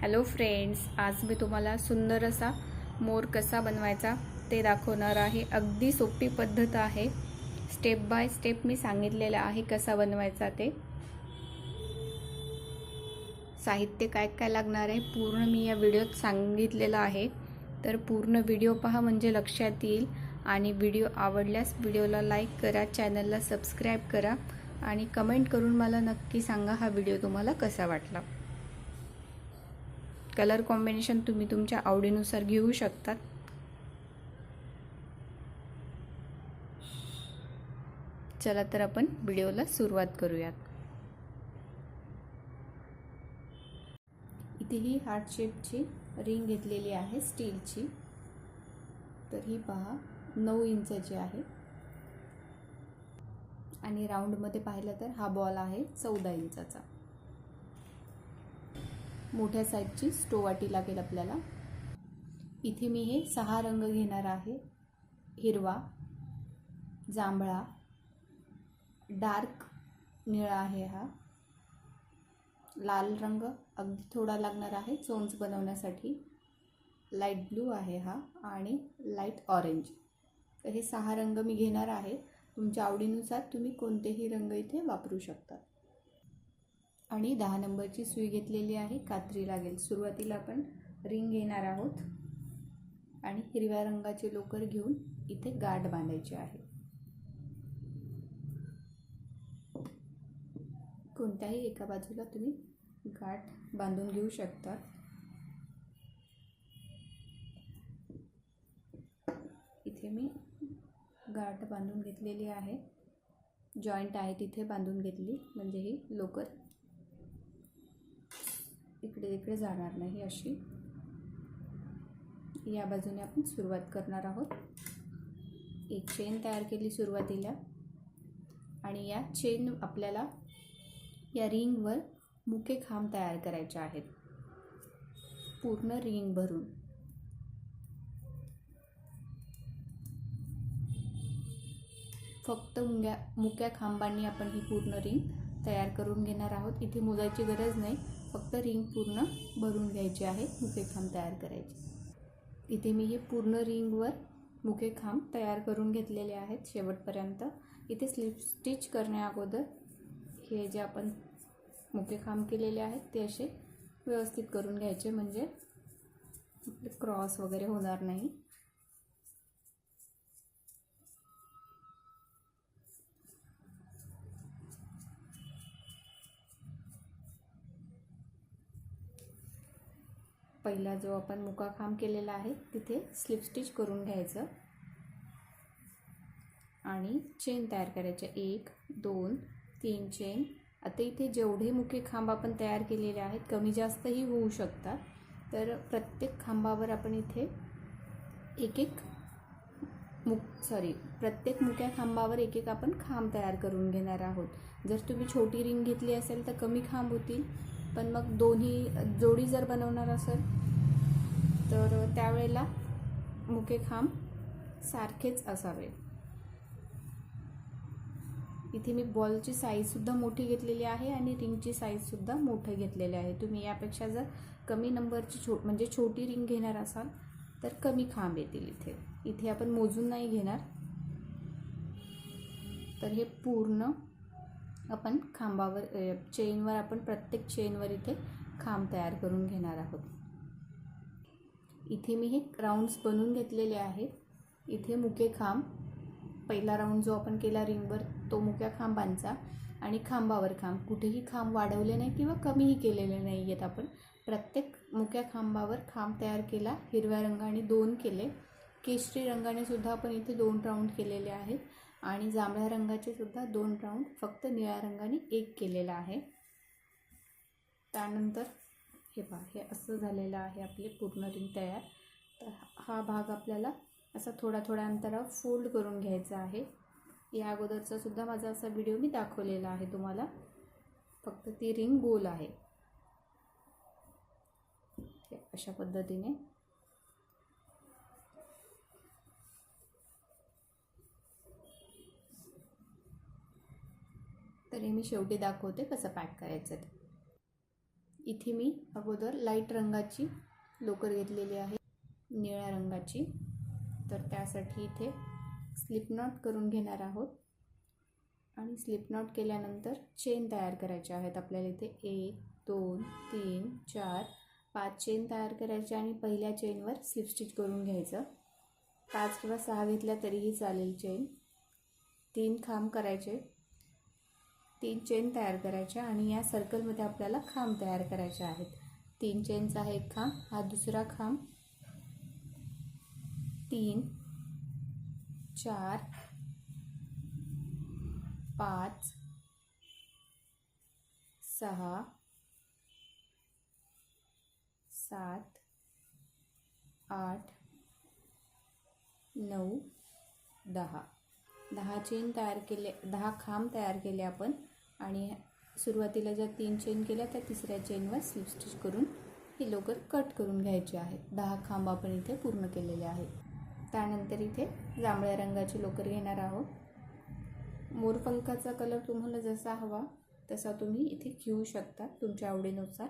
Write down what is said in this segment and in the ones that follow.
Hello friends आज मी तुम्हाला सुंदर असा मोर कसा बनवायचा ते दाखवणार आहे. अगदी सोपी पद्धत आहे. स्टेप बाय स्टेप मी सांगितलेलं आहे कसा बनवायचा ते. साहित्य काय काय लागणार आहे पूर्ण मी या व्हिडिओत सांगितलेलं आहे. तर पूर्ण व्हिडिओ पहा म्हणजे लक्षात येईल. आणि व्हिडिओ आवडल्यास व्हिडिओला लाईक करा चॅनलला सबस्क्राईब करा. आणि कमेंट करून मला नक्की सांगा हा व्हिडिओ तुम्हाला कसा वाटला. कलर कॉम्बिनेशन तुम्ही तुमच्या आवडीनुसार घेऊ शकतात चला तर आपण व्हिडिओला सुरुवात करूयात. इथे ही हार्ट शेपची रिंग घेतलेली आहे स्टीलची. तर ही पहा नऊ इंचाची आहे. आणि राऊंडमध्ये पाहिलं तर हा बॉल आहे चौदा इंचाचा. मोठ्या साईजची स्टोवाटी लागेल आपल्याला. इथे मी हे सहा रंग घेणार आहे. हिरवा जांभळा डार्क निळा आहे हा. लाल रंग अगदी थोडा लागणार आहे चोंच बनवण्यासाठी. लाइट ब्लू आहे हा आणि लाइट ऑरेंज. तर हे सहा रंग मी घेणार आहे. तुमच्या आवडीनुसार तुम्ही कोणतेही रंग इथे वापरू शकता. आणि दहा नंबरची सुई घेतलेली आहे. कात्री लागेल. सुरुवातीला आपण रिंग घेणार आहोत. आणि हिरव्या रंगाचे लोकर घेऊन इथे गाठ बांधायची आहे. कोणत्याही एका बाजूला तुम्ही गाठ बांधून घेऊ शकता. इथे मी गाठ बांधून घेतलेली आहे. जॉईंट आहे तिथे बांधून घेतली. म्हणजे ही लोकर इकडे इकडे जाणार नाही अशी. या बाजूने आपण सुरुवात करणार आहोत. एक चेन तयार केली सुरुवातीला. आणि या चेन आपल्याला या रिंगवर मुके खांब तयार करायचे आहेत. पूर्ण रिंग भरून. फक्त मुंग्या मुक्या खांबांनी आपण ही पूर्ण रिंग तयार करून घेणार आहोत. इथे मोजायची गरज नाही. फक्त रिंग पूर्ण भरून घ्यायची आहे मुके खांब तयार करायचे. इथे मी हे पूर्ण रिंगवर मुके खांब तयार करून घेतलेले आहेत शेवटपर्यंत. इथे स्लिप स्टिच करण्या अगोदर हे जे आपण मुके खांब केलेले आहेत ते असे व्यवस्थित करून घ्यायचे. म्हणजे क्रॉस वगैरे होणार नाही. पहिला जो आपण मुका खांब केलेला आहे तिथे स्लिप स्टिच करून घ्यायचं. आणि चेन तयार करायचे. एक दोन तीन चेन आता इथे जेवढे मुके खांब आपण तयार केलेले आहेत कमी जास्तही होऊ शकतात. तर प्रत्येक खांबावर आपण इथे एक एक मुक सॉरी प्रत्येक मुक्या खांबावर एक एक आपण खांब तयार करून घेणार आहोत. जर तुम्ही छोटी रिंग घेतली असेल तर कमी खांब होतील. पण मग दोन्ही जोडी जर बनवणार असेल तर त्यावेळेला मुके खांब सारखेच असावे. इथे मी बॉलची साईजसुद्धा मोठी घेतलेली आहे आणि रिंगची साईजसुद्धा मोठं घेतलेली आहे. तुम्ही यापेक्षा जर कमी नंबरची छो म्हणजे छोटी रिंग घेणार असाल तर कमी खांब येतील इथे. इथे आपण मोजून नाही घेणार. तर हे पूर्ण आपण खांबावर चेनवर आपण प्रत्येक चेनवर इथे खांब तयार करून घेणार आहोत. इथे मी हे राऊंड्स बनवून घेतलेले आहेत. इथे मुके खांब पहिला राऊंड जो आपण केला रिंगवर तो मुक्या खांबांचा आणि खांबावर खांब. कुठेही खांब वाढवले नाही किंवा कमीही केलेले नाही आहेत आपण. प्रत्येक मुक्या खांबावर खांब तयार केला हिरव्या रंगाने दोन केले. केशरी रंगाने सुद्धा आपण इथे दोन राऊंड केलेले आहेत. आणि जांभळ्या रंगाचे सुद्धा दोन राऊंड फक्त निळ्या रंगाने एक केलेला आहे. त्यानंतर हे पहा हे असं झालेलं आहे आपले पूर्ण रिंग तयार. तर हा भाग आपल्याला असा थोडा थोड्या अंतरावर फोल्ड करून घ्यायचा आहे. या अगोदरचा सुद्धा माझा असा व्हिडिओ मी दाखवलेला आहे तुम्हाला. फक्त ती रिंग गोल आहे. अशा पद्धतीने तरी मी शेवटी दाखवते कसं पॅक करायचं ते. इथे मी अगोदर लाइट रंगाची लोकर घेतलेली आहे निळ्या रंगाची. तर त्यासाठी इथे स्लिप नॉट करून घेणार आहोत. आणि स्लिप नॉट केल्यानंतर चेन तयार करायचे आहेत. आपल्याला इथे एक दोन तीन चार पाच चेन तयार करायचे आणि पहिल्या चेनवर स्लिप स्टिच करून घ्यायचं. पाच किंवा सहा घेतल्या तरीही चालेल चेन. तीन खांब करायचे. तीन चेन तयार करायच्या आणि या सर्कलमध्ये आपल्याला खांब तयार करायचे आहेत. तीन चेनचा हा एक खांब. हा दुसरा खांब. तीन चार पाच सहा सात आठ नऊ दहा. दहा चेन तयार केले दहा खांब तयार केले आपण. आणि सुरुवातीला ज्या तीन चेन केल्या त्या तिसऱ्या चेनवर स्लिप स्टिच करून ही लोकर कट करून घ्यायची आहेत. दहा खांब आपण इथे पूर्ण केलेले आहेत. त्यानंतर इथे जांभळ्या रंगाची लोकर घेणार आहोत. मोरपंखाचा कलर तुम्हाला जसा हवा तसा तुम्ही इथे घेऊ शकता तुमच्या आवडीनुसार.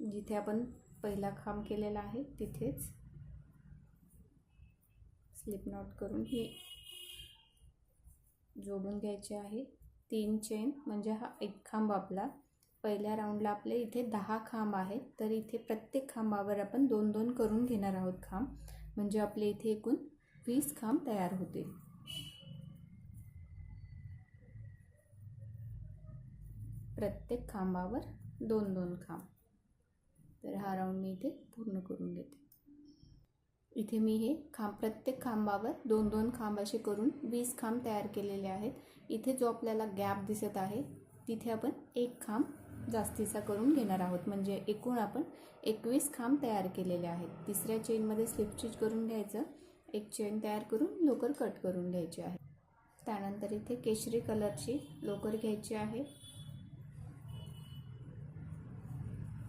जिथे आपण पहिला खांब केलेला आहे तिथेच स्लिप नॉट करून ही जोडून घ्यायचे आहे. तीन चेन म्हणजे हा एक खांब आपला. पहिल्या राऊंडला आपले इथे दहा खांब आहेत. तर इथे प्रत्येक खांबावर आपण दोन दोन करून घेणार आहोत खांब. म्हणजे आपले इथे एकूण वीस खांब तयार होतील. प्रत्येक खांबावर दोन दोन खांब. तर हा राऊंड मी इथे पूर्ण करून घेते. इथे मी हे खांब प्रत्येक खांबावर दोन दोन खांब असे करून वीस खांब तयार केलेले आहेत. इथे जो आपल्याला गॅप दिसत आहे तिथे आपण एक खांब जास्तीचा करून घेणार आहोत. म्हणजे एकूण आपण एकवीस खांब तयार केलेले आहेत. तिसऱ्या चेनमध्ये स्लिप स्टिच करून घ्यायचं. एक चेन तयार करून लोकर कट करून घ्यायची आहे. त्यानंतर इथे केशरी कलरची लोकर घ्यायची आहे.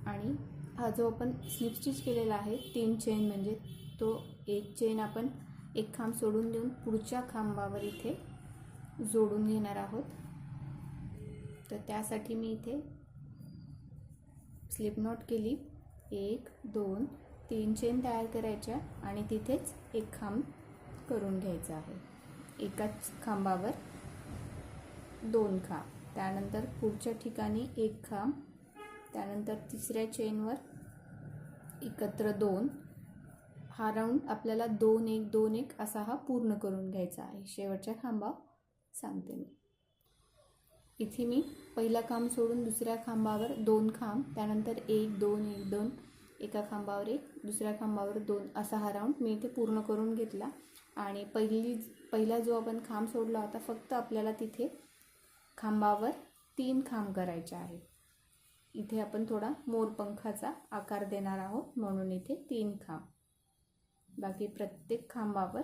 आणि हा जो आपण स्लिप स्टिच केलेला आहे तीन चेन म्हणजे तो एक चेन आपण एक खांब सोडून देऊन पुढच्या खांबावर इथे जोडून घेणार आहोत. तर त्यासाठी मी इथे स्लिप नॉट केली. एक दोन तीन चेन तयार करायच्या आणि तिथेच एक खांब करून घ्यायचा आहे. एकाच खांबावर दोन खांब. त्यानंतर पुढच्या ठिकाणी एक खांब. त्यानंतर तिसऱ्या चेनवर एकत्र दोन. हा राऊंड आपल्याला दोन एक दोन एक असा हा पूर्ण करून घ्यायचा आहे. शेवटच्या खांबा सांगते मी. इथे मी पहिला खांब सोडून दुसऱ्या खांबावर दोन खांब त्यानंतर एक दोन एक दोन एका खांबावर एक दुसऱ्या खांबावर दोन असा हा राऊंड मी इथे पूर्ण करून घेतला. आणि पहिली पहिला जो आपण खांब सोडला होता फक्त आपल्याला तिथे खांबावर तीन खांब करायचे आहे. इथे आपण थोडा मोरपंखाचा आकार देणार आहोत म्हणून इथे तीन खांब. बाकी प्रत्येक खांबावर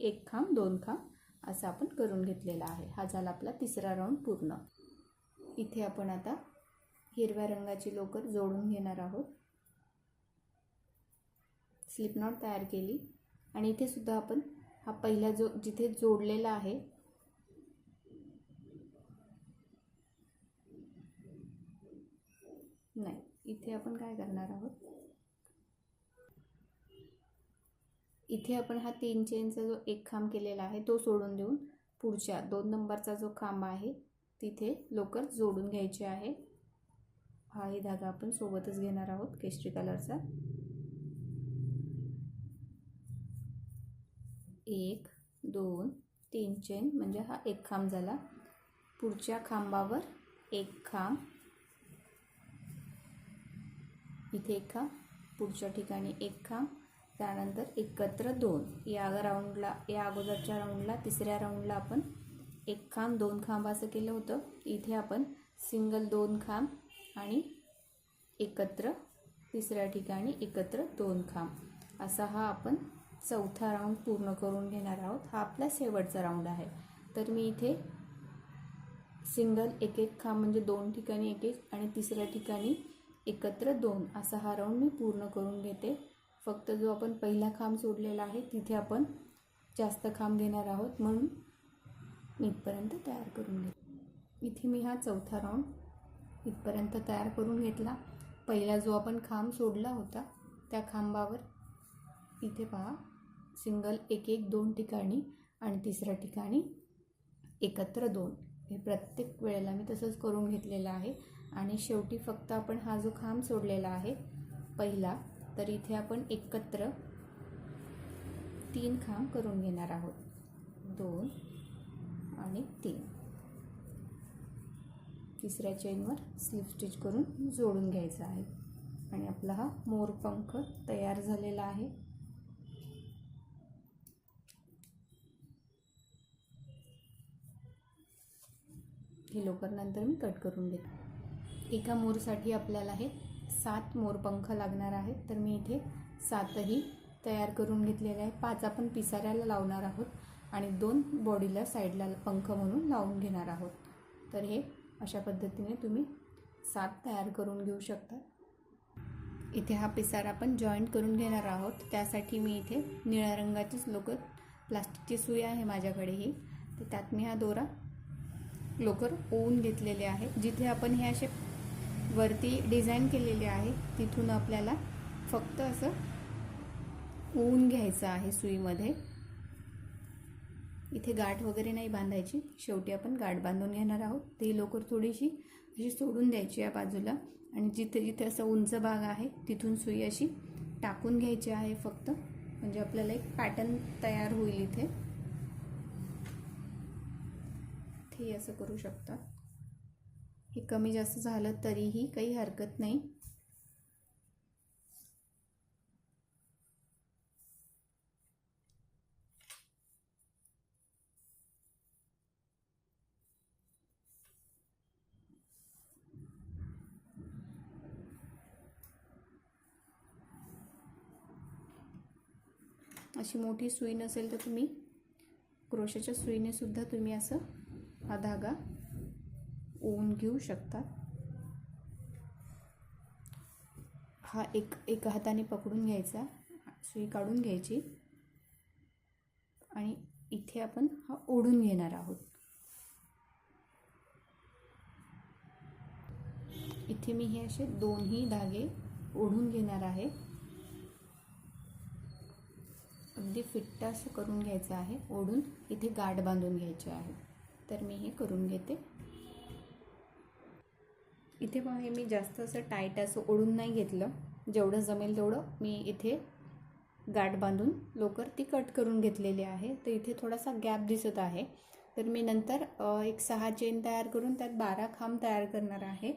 एक खांब दोन खांब असं आपण करून घेतलेला आहे. हा झाला आपला तिसरा राऊंड पूर्ण. इथे आपण आता हिरव्या रंगाची लोकर जोडून घेणार आहोत. स्लिप नॉट तयार केली. आणि इथे सुद्धा आपण हा पहिला जो जिथे जोडलेला आहे नाही इथे आपण काय करणार आहोत? इथे आपण हा तीन चेनचा जो एक खांब केलेला आहे तो सोडून देऊन पुढच्या दोन नंबरचा जो खांब आहे तिथे लोकर जोडून घ्यायचे आहे. हाही धागा आपण सोबतच घेणार आहोत केशरी कलरचा एक दोन तीन चेन म्हणजे हा एक खांब झाला. पुढच्या खांबावर एक खांब. इथे एक खांब पुढच्या ठिकाणी एक खांब. त्यानंतर एकत्र दोन. या राऊंडला या अगोदरच्या राऊंडला तिसऱ्या राऊंडला आपण एक खांब दोन खांब असं केलं होतं. इथे आपण सिंगल दोन खांब आणि एकत्र तिसऱ्या ठिकाणी एकत्र दोन खांब. असा हा आपण चौथा राऊंड पूर्ण करून घेणार आहोत. हा आपला शेवटचा राऊंड आहे. तर मी इथे सिंगल एक एक खांब म्हणजे दोन ठिकाणी एक एक आणि तिसऱ्या ठिकाणी एकत्र दोन असा हा राऊंड मी पूर्ण करून घेते. फक्त जो आपण पहिला खांब सोडलेला आहे तिथे आपण जास्त खांब देणार आहोत म्हणून मी इथपर्यंत तयार करून घेते इथे मी हा चौथा राऊंड इथपर्यंत तयार करून घेतला. पहिला जो आपण खांब सोडला होता त्या खांबावर इथे पहा सिंगल एक एक दोन ठिकाणी आणि तिसऱ्या ठिकाणी एकत्र दोन. हे प्रत्येक वेळेला मी तसंच करून घेतलेलं आहे. आणि शेवटी फक्त आपण हा जो खांब सोडलेला आहे पहिला तर इथे आपण एकत्र तीन खांब करून घेणार आहोत. दोन आणि तीन. तिसऱ्या चेनवर स्लिप स्टिच करून जोडून घ्यायचा आहे. आणि आपला हा मोरपंख तयार झालेला आहे. हे लोकर नंतर मी कट करून घेते एका मोरसाठी आपल्याला हे सात मोरपंख लागणार आहेत. तर मी इथे सातही तयार करून घेतलेले आहे पाच आपण पिसाऱ्याला लावणार आहोत आणि दोन बॉडीला साईडला पंख म्हणून लावून घेणार आहोत. तर हे अशा पद्धतीने तुम्ही सात तयार करून घेऊ शकता. इथे हा पिसारा आपण जॉईंट करून घेणार आहोत. त्यासाठी मी इथे निळ्या रंगाचीच लोकर प्लास्टिकची सुई आहे माझ्याकडे ही तर त्यात मी हा दोरा लोकर ओवून घेतलेले आहे जिथे आपण हे असे वरती डिझाईन केलेले आहे. तिथून आपल्याला फक्त असं ऊन घ्यायचं आहे सुईमध्ये. इथे गाठ वगैरे नाही बांधायची. शेवटी आपण गाठ बांधून घेणार आहोत. ती लोकर थोडीशी अशी सोडून द्यायची या बाजूला. आणि जिथे जिथे असं उंच भाग आहे तिथून सुई अशी टाकून घ्यायची आहे फक्त. म्हणजे आपल्याला एक पॅटर्न तयार होईल इथे. ते असं करू शकता. हे कमी जास्त झालं तरीही काही हरकत नाही. अशी मोठी सुई नसेल तर तुम्ही क्रोशाच्या सुईने सुद्धा तुम्ही असं हा धागा ओवून घेऊ शकतात हा एक एका हाताने पकडून घ्यायचा. सुई काढून घ्यायची. आणि इथे आपण हा ओढून घेणार आहोत. इथे मी हे असे दोन्ही धागे ओढून घेणार आहे. अगदी फिट्ट असं करून घ्यायचं आहे. ओढून इथे गाठ बांधून घ्यायचे आहे. तर मी हे करून घेते. इथे पण हे मी जास्त असं टाईट असं ओढून नाही घेतलं. जेवढं जमेल तेवढं मी इथे गाठ बांधून लोकर ती कट करून घेतलेली आहे. तर इथे थोडासा गॅप दिसत आहे. तर मी नंतर एक सहा चेन तयार करून त्यात बारा खांब तयार करणार आहे.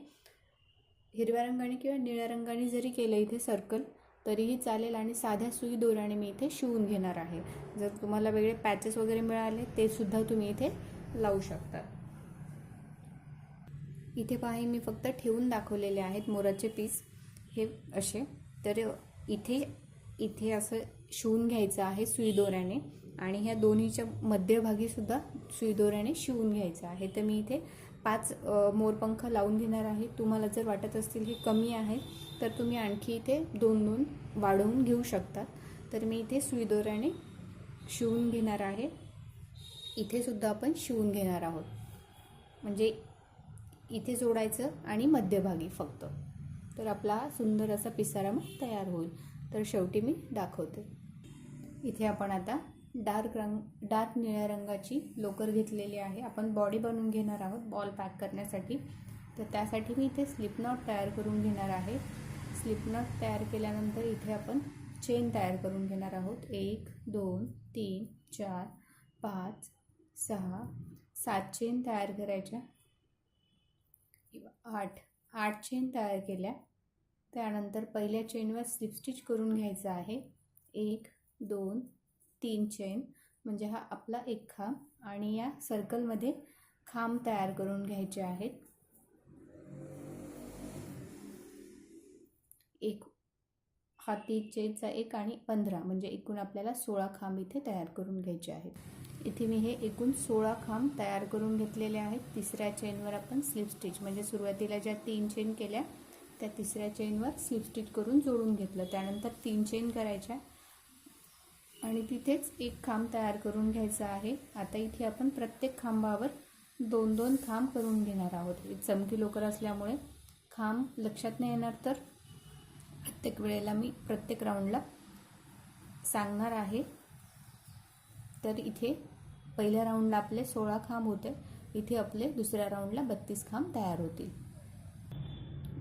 हिरव्या रंगाने किंवा निळ्या रंगाने जरी केलं इथे सर्कल तरीही चालेल आणि साध्या सुई दोराने मी इथे शिवून घेणार आहे. जर तुम्हाला वेगळे पॅचेस वगैरे मिळाले ते सुद्धा तुम्ही इथे लावू शकता. इथे पहा मी फक्त ठेवून दाखवलेले आहेत मोराचे पीस. हे असे. तर इथे इथे असं शिवून घ्यायचं आहे सुई दोऱ्याने आणि ह्या दोन्हीच्या मध्यभागीसुद्धा सुईदोऱ्याने सुई दोऱ्याने शिवून घ्यायचं आहे. तर मी इथे पाच मोरपंख लावून घेणार आहे. तुम्हाला जर वाटत असतील हे कमी आहे तर तुम्ही आणखी इथे दोन दोन वाढवून घेऊ शकता. तर मी इथे सुई दोऱ्याने शिवून घेणार आहे. इथेसुद्धा आपण शिवून घेणार आहोत. म्हणजे इथे जोडायचं आणि मध्यभागी फक्त. तर आपला सुंदर असा पिसारा मग तयार होईल. तर शेवटी मी दाखवते. इथे आपण आता डार्क रंग डार्क निळ्या रंगाची लोकर घेतलेली आहे. आपण बॉडी बनवून घेणार आहोत बॉल पॅक करण्यासाठी. तर त्यासाठी मी इथे स्लिपनॉट तयार करून घेणार आहे. स्लिप नॉट तयार केल्यानंतर इथे आपण चेन तयार करून घेणार आहोत. एक दोन तीन चार पाच सहा सात चेन तयार करायच्या. किंवा आठ आठ चेन तयार केल्या. त्यानंतर पहिल्या चेनवर स्लिप स्टिच करून घ्यायचं आहे. एक दोन तीन चेन म्हणजे हा आपला एक खांब आणि या सर्कलमध्ये खांब तयार करून घ्यायचे आहेत एक हाती चेचा चेनचा एक आणि पंधरा म्हणजे एकूण आपल्याला सोळा खांब इथे तयार करून घ्यायचे आहेत. इथे मी हे एकूण सोळा खांब तयार करून घेतलेले आहेत. तिसऱ्या चेनवर आपण स्लिप स्टिच म्हणजे सुरुवातीला ज्या तीन चेन केल्या त्या तिसऱ्या चेनवर स्लिप स्टिच करून जोडून घेतलं. त्यानंतर तीन चेन करायच्या. आणि तिथेच एक खांब तयार करून घ्यायचा आहे. आता इथे आपण प्रत्येक खांबावर दोन दोन खांब करून घेणार आहोत. चमकी लोकर असल्यामुळे खांब लक्षात नाही येणार तर प्रत्येक वेळेला मी प्रत्येक राऊंडला सांगणार आहे. तर इथे पहिल्या राऊंडला आपले सोळा खांब होते. इथे आपले दुसऱ्या राऊंडला बत्तीस खांब तयार होतील.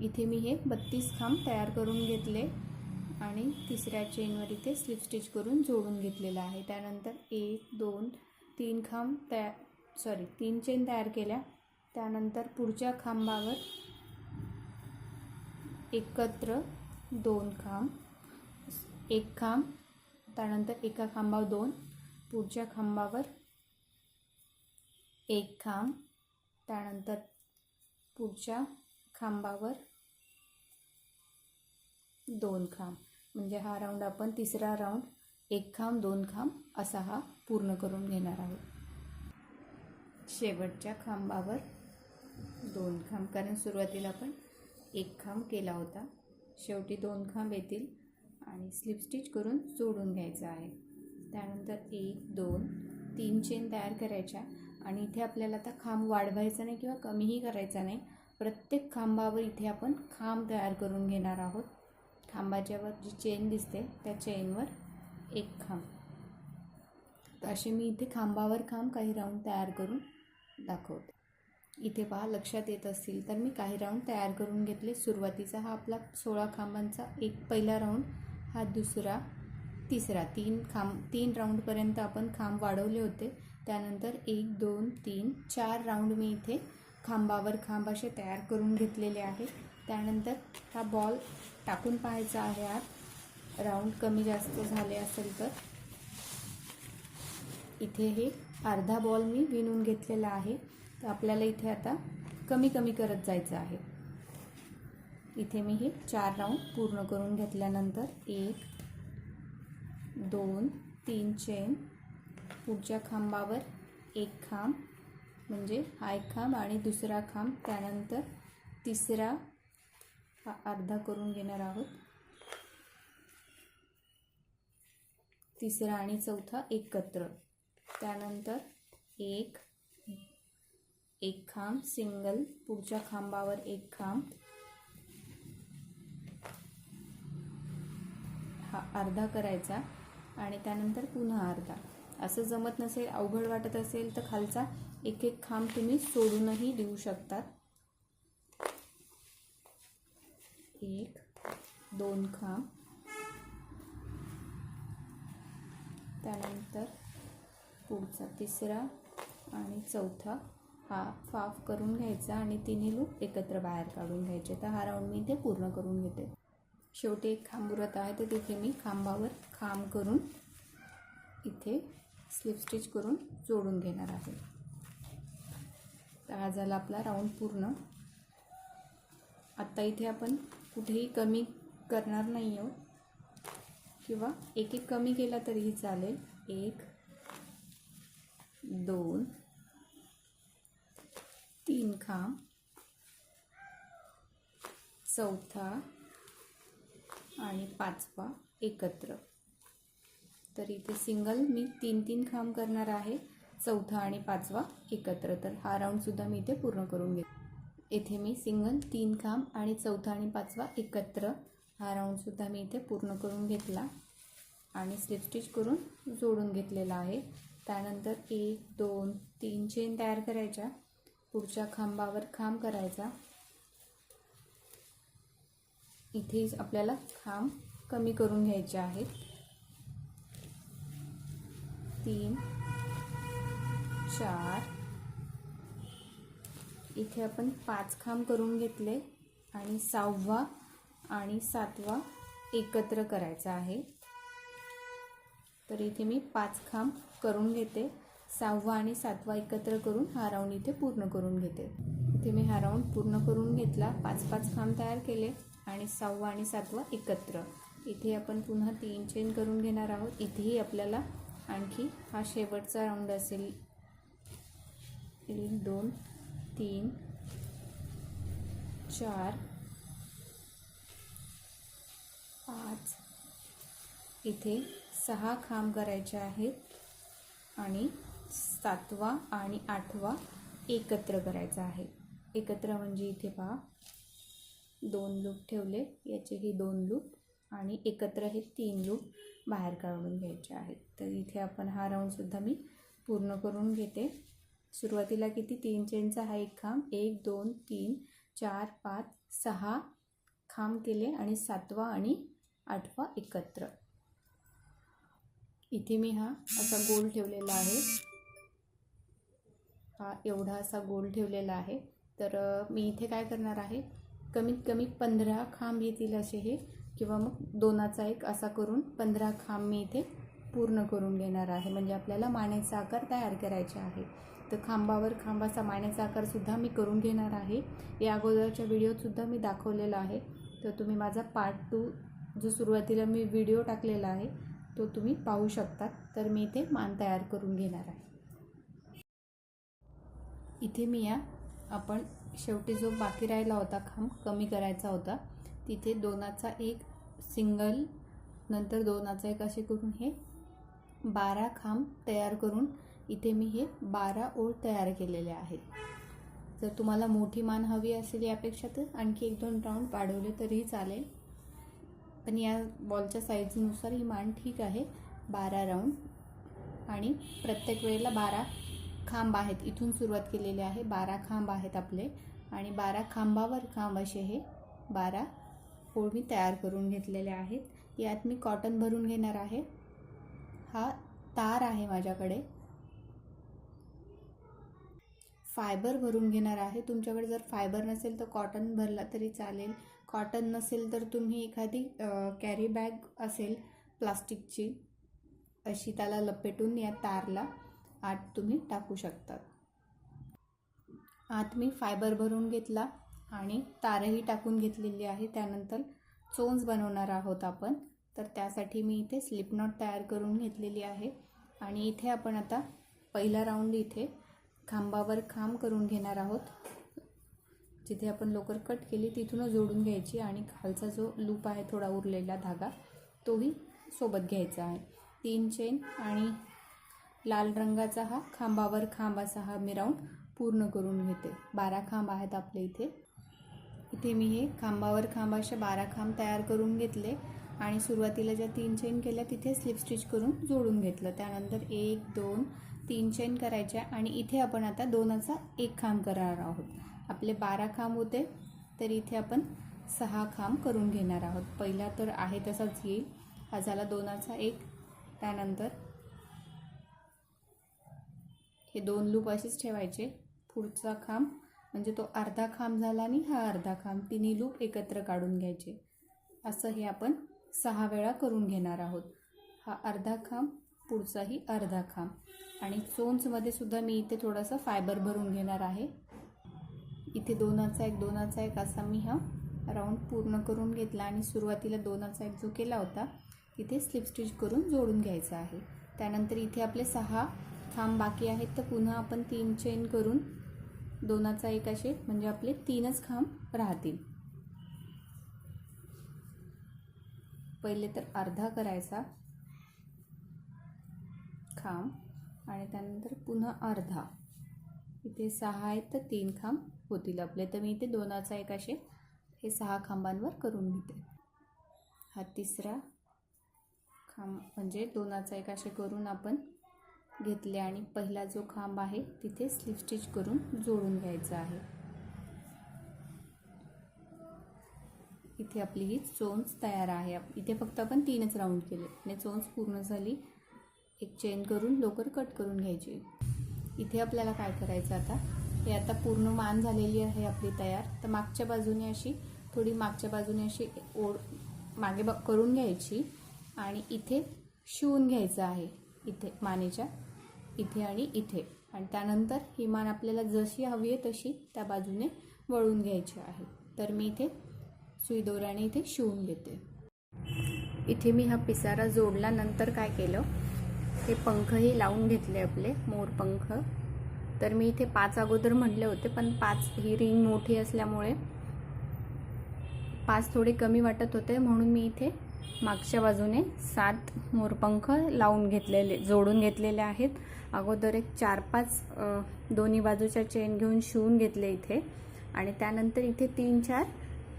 इथे मी हे बत्तीस खांब तयार करून घेतले आणि तिसऱ्या चेनवर इथे स्लिप स्टिच करून जोडून घेतलेलं आहे. त्यानंतर एक दोन तीन खांब तयार सॉरी तीन चेन तयार केल्या. त्यानंतर पुढच्या खांबावर एकत्र दोन खांब एक खांब त्यानंतर एका खांबावर दोन पुढच्या खांबावर एक खांब त्यानंतर पुढच्या खांबावर दोन खांब. म्हणजे हा राऊंड आपण तिसरा राऊंड एक खांब दोन खांब असा हा पूर्ण करून घेणार आहोत. शेवटच्या खांबावर दोन खांब. कारण सुरुवातीला आपण एक खांब केला होता. शेवटी दोन खांब येतील आणि स्लिप स्टिच करून जोडून घ्यायचं आहे. त्यानंतर एक दोन तीन चेन तयार करायच्या आणि इथे आपल्याला आता खांब वाढवायचा नाही किंवा कमीही करायचा नाही. प्रत्येक खांबावर इथे आपण खांब तयार करून घेणार आहोत. खांबाच्यावर जी चेन दिसते त्या चेनवर एक खांब. तर असे मी इथे खांबावर खांब काही राऊंड तयार करून दाखवते. इथे पहा लक्षात येत असतील तर मी काही राऊंड तयार करून घेतले. सुरुवातीचा हा आपला सोळा खांबांचा एक पहिला राऊंड हा दुसरा तिसरा. तीन खांब तीन राऊंडपर्यंत आपण खांब वाढवले होते. त्यानंतर एक दोन तीन चार राऊंड मी इथे खांबावर खांब असे तयार करून घेतलेले आहे. त्यानंतर हा बॉल टाकून पाहायचा आहे आत. राऊंड कमी जास्त झाले असेल तर. इथे हे अर्धा बॉल मी विणून घेतलेला आहे. तर आपल्याला इथे आता कमी कमी करत जायचं आहे. इथे मी हे चार राऊंड पूर्ण करून घेतल्यानंतर एक दोन तीन चेन पुढच्या खांबावर एक खांब म्हणजे हा एक खांब आणि दुसरा खांब त्यानंतर तिसरा हा अर्धा करून घेणार आहोत. तिसरा आणि चौथा एकत्र. त्यानंतर एक एक खांब सिंगल पुढच्या खांबावर एक खांब. हा अर्धा करायचा आणि त्यानंतर पुन्हा अर्धा. असं जमत नसेल अवघड वाटत असेल तर खालचा एक एक खांब तुम्ही सोडूनही देऊ शकतात. एक दोन खांब. त्यानंतर पुढचा तिसरा आणि चौथा. हा फाफ करून घ्यायचा आणि तिन्ही लूप एकत्र बाहेर काढून घ्यायचे. तर हा राऊंड मी इथे पूर्ण करून घेते. शेवटी एक खांब उरत आहे तर तिथे मी खांबावर खांब करून इथे स्लिप स्टिच करून जोडून घेणार आहे. तर हा झाला आपला राऊंड पूर्ण. आत्ता इथे आपण कुठेही कमी करणार नाही आहोत. किंवा एक एक कमी केला तरीही चालेल. एक दोन तीन खांब चौथा आणि पाचवा एकत्र. तर इथे सिंगल मी तीन तीन खांब करणार आहे. चौथा आणि पाचवा एकत्र. तर हा राऊंडसुद्धा मी इथे पूर्ण करून घेते. येथे मी सिंगल तीन खांब आणि चौथा आणि पाचवा एकत्र. हा राऊंडसुद्धा मी इथे पूर्ण करून घेतला. आणि स्लिप स्टिच करून जोडून घेतलेला आहे. त्यानंतर एक दोन तीन चेन तयार करायच्या. पुढच्या खांबावर खांब करायचा. इथे आपल्याला खांब कमी करून घ्यायचे आहेत. तीन चार. इथे आपण पाच खांब करून घेतले आणि सहावा आणि सातवा एकत्र करायचा आहे. तर इथे मी पाच खांब करून घेते. सहावा आणि सातवा एकत्र करून हा राऊंड इथे पूर्ण करून घेते. इथे मी हा राऊंड पूर्ण करून घेतला पाच पाच खांब तयार केले आणि सहावा आणि सातवा एकत्र. इथे आपण पुन्हा तीन चेन करून घेणार आहोत. इथेही आपल्याला आणखी हा शेवटचा राऊंड असेल. एक दोन तीन चार पाच. इथे सहा खांब करायचे आहेत आणि सातवा आणि आठवा एकत्र करायचा आहे. एकत्र म्हणजे इथे पहा दोन लूप ठेवले याचे हे दोन लूप आणि एकत्र हे तीन लूप बाहेर काढून घ्यायचे आहेत तर इथे आपण हा राऊंडसुद्धा मी पूर्ण करून घेते. सुरुवातीला किती? तीन चेनचा हा एक खांब. एक दोन तीन चार पाच सहा खांब केले आणि सातवा आणि आठवा एकत्र. इथे मी हा असा गोल ठेवलेला आहे. हा एवढा असा गोल ठेवलेला आहे. तर मी इथे काय करणार आहे? कमीत कमी पंधरा खांब येतील असे हे किंवा मग दोनाचा एक असा करून पंधरा खांब मी इथे पूर्ण करून घेणार आहे. म्हणजे आपल्याला मानेचा आकार तयार करायचा आहे. तर खांबावर खांबाचा मानेचा आकारसुद्धा मी करून घेणार आहे. या अगोदरच्या व्हिडिओतसुद्धा मी दाखवलेला आहे. तर तुम्ही माझा पार्ट टू जो सुरुवातीला मी व्हिडिओ टाकलेला आहे तो तुम्ही पाहू शकतात. तर मी इथे मान तयार करून घेणार आहे. इथे मी या. आपण शेवटी जो बाकी राहिला होता खांब कमी करायचा होता तिथे दोनाचा एक सिंगल नंतर दोनाचा एक असे करून हे बारा खांब तयार करून इथे मी हे बारा ओळ तयार केलेले आहेत. जर तुम्हाला मोठी मान हवी असेल यापेक्षा तर आणखी एक दोन राऊंड वाढवले तरीही चालेल. पण या बॉलच्या साईजनुसार ही मान ठीक आहे बारा राऊंड आणि प्रत्येक वेळेला बारा खांब आहेत. इथून सुरुवात केलेली आहे. बारा खांब आहेत आपले. आणि बारा खांबावर खांब असे हे बारा फोड मी तयार करून घेतलेले आहेत. यात मी कॉटन भरून घेणार आहे. हा तार आहे माझ्याकडे. फायबर भरून घेणार आहे. तुमच्याकडे जर फायबर नसेल तर कॉटन भरला तरी चालेल. कॉटन नसेल तर तुम्ही एखादी कॅरी बॅग असेल प्लास्टिकची अशी त्याला लपेटून या तारला आत तुम्ही टाकू शकतात. आत मी फायबर भरून घेतला आणि तारही टाकून घेतलेली आहे. त्यानंतर चोंच बनवणार आहोत आपण. तर त्यासाठी मी इथे स्लिप नॉट तयार करून घेतलेली आहे. आणि इथे आपण आता पहिला राऊंड इथे खांबावर खांब करून घेणार आहोत. जिथे आपण लोकर कट केली तिथूनच जोडून घ्यायची आणि खालचा जो लूप आहे थोडा उरलेला धागा तोही सोबत घ्यायचा आहे. तीन चेन आणि लाल रंगाचा हा खांबावर खांब असा हा मी राऊंड पूर्ण करून घेते. बारा खांब आहेत आपले इथे. इथे मी हे खांबावर खांब असे बारा खांब तयार करून घेतले आणि सुरुवातीला ज्या तीन चेन केल्या तिथे स्लिप स्टिच करून जोडून घेतलं. त्यानंतर एक दोन तीन चेन करायच्या आणि इथे आपण आता दोनाचा एक खांब करणार आहोत. आपले बारा खांब होते तर इथे आपण सहा खांब करून घेणार आहोत. पहिला तर आहे तसाच येईल. हा झाला दोनाचा एक. त्यानंतर हे दोन लूप असेच ठेवायचे. पुढचा खांब म्हणजे तो अर्धा खांब झाला आणि हा अर्धा खांब तिन्ही लूप एकत्र काढून घ्यायचे. असं हे आपण सहा वेळा करून घेणार आहोत. हा अर्धा खांब पुढचाही अर्धा खांब. आणि चोंचमध्ये सुद्धा मी इथे थोडासा फायबर भरून घेणार आहे. इथे दोनाचा एक दोनाचा एक असा मी हा राऊंड पूर्ण करून घेतला आणि सुरुवातीला दोनाचा एक जो केला होता तिथे स्लिप स्टिच करून जोडून घ्यायचा आहे. त्यानंतर इथे आपले सहा खांब बाकी आहेत तर पुन्हा आपण तीन चेन करून दोनाचा एक असे म्हणजे आपले तीनच खांब राहतील. पहिले तर अर्धा करायचा खांब आणि त्यानंतर पुन्हा अर्धा. इथे सहा आहेत तर तीन खांब होतील आपले. तर मी इथे दोनाचा एक असे हे सहा खांबांवर करून घेते. हा तिसरा खांब म्हणजे दोनाचा एक असे करून आपण घेतले आणि पहिला जो खांब आहे तिथे स्लिप स्टिच करून जोडून घ्यायचा आहे. इथे आपली ही चोंच तयार आहे. आप- इथे फक्त आपण तीनच राऊंड केले. आणि चोंच पूर्ण झाली एक चेन करून लोकर कट करून घ्यायची. इथे आपल्याला काय करायचं आता? हे आता पूर्ण मान झालेली आहे आपली तयार. तर मागच्या बाजूने अशी थोडी मागच्या बाजूने अशी ओढ मागे ब करून घ्यायची. आणि इथे शिवून घ्यायचं आहे. इथे मानेच्या इथे आणि इथे. आणि त्यानंतर ही मान आपल्याला जशी हवी आहे तशी त्या बाजूने वळून घ्यायची आहे. तर मी इथे सुई दोऱ्याने इथे शिवून घेते. इथे मी हा पिसारा जोडल्यानंतर काय केलं? हे पंखही लावून घेतले आपले मोरपंख तर मी इथे पाच अगोदर म्हटले होते पण पाच ही रिंग मोठी असल्यामुळे पाच थोडे कमी वाटत होते म्हणून मी इथे मागच्या बाजूने सात मोरपंख लावून घेतलेले जोडून घेतलेले आहेत. अगोदर एक चार पाच दोन्ही बाजूच्या चेन घेऊन शिवून घेतले इथे. आणि त्यानंतर इथे तीन चार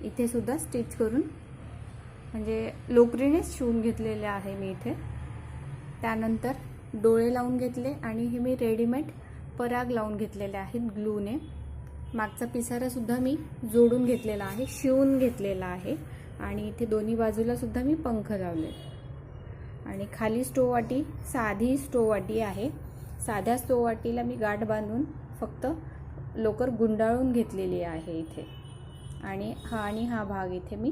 इथे सुद्धा स्टिच करून म्हणजे लोकरीनेच शिवून घेतलेले आहे मी इथे. त्यानंतर डोळे लावून घेतले आणि हे मी रेडीमेड पराग लावून घेतलेले आहेत ग्लूने मागचा पिसारासुद्धा मी जोडून घेतलेला आहे शिवून घेतलेला आहे. आणि इथे दोन्ही बाजूला सुद्धा मी पंख लावले. आणि खाली स्टोवाटी साधी स्टोवाटी आहे. साध्या स्टोवाटीला मी गाठ बांधून फक्त लोकर गुंडाळून घेतलेली आहे इथे. आणि हा आणि हा भाग इथे मी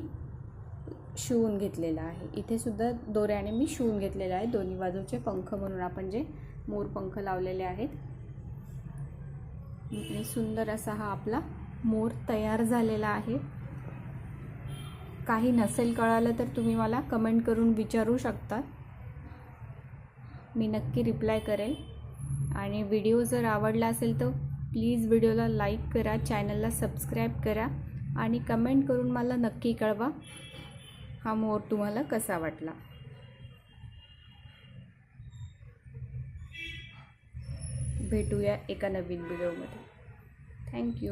शिवून घेतलेला आहे. इथे सुद्धा दोऱ्याने मी शिवून घेतलेला आहे. दोन्ही बाजूचे पंख म्हणून आपण जे मोर पंख लावलेले आहेत. आणि सुंदर असा हा आपला मोर तयार झालेला आहे. काही नसेल कळालं तर तुम्ही मला कमेंट करून विचारू शकता. मी नक्की रिप्लाय करेल. आणि व्हिडिओ जर आवडला असेल तर प्लीज व्हिडिओला लाईक करा चॅनलला सबस्क्राईब करा आणि कमेंट करून मला नक्की कळवा हा मोर तुम्हाला कसा वाटला. भेटूया एका नवीन व्हिडिओमध्ये थँक्यू